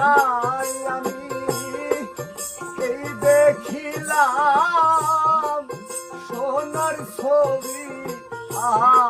নাই আমি এই দেখিলাম সোনার ছবি আহা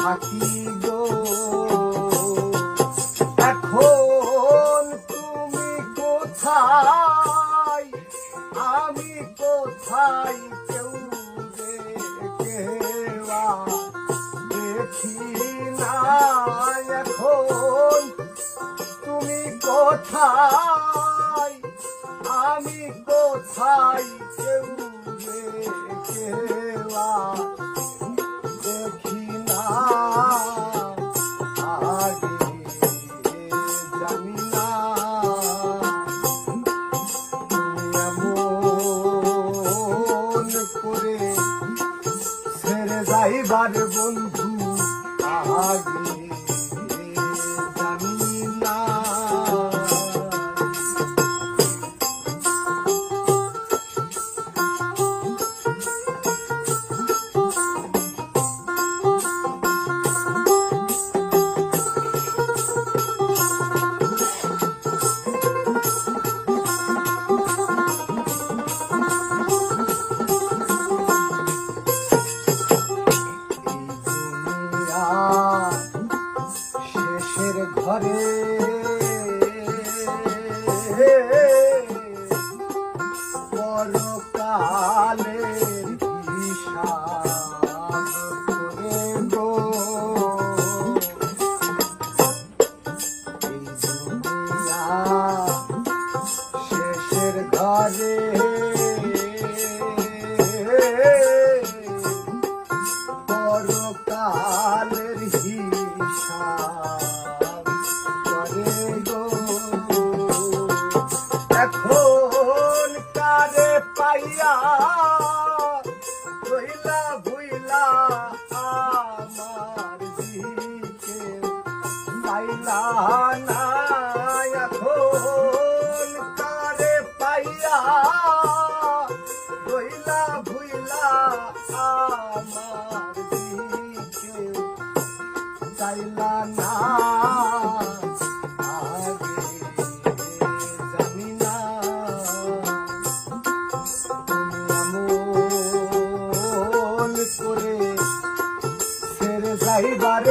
থাকি গো। এখন তুমি কোথায়? আমি কোথায় কেউ দেখি না। এখন তুমি কোথায়? আমি কোথায় কেউ দেখে একবার বন্ধু শেষের ঘরে। পরকালের হিসাব 哎呀。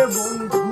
Tá mundo.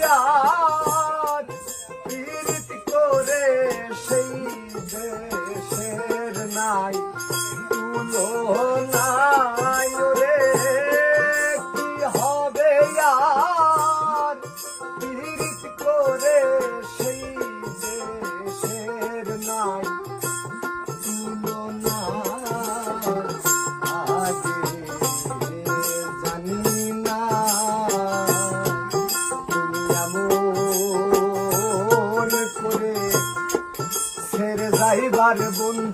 呀。যাইবার বন্ধু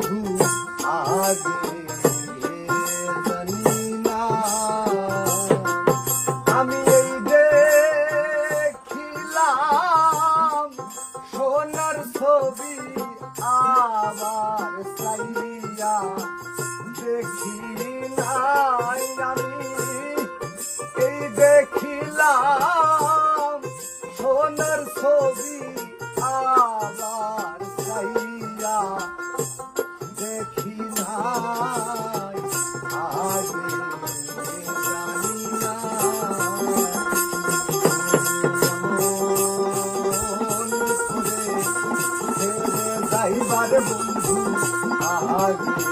যাইবার বন্ধু আগে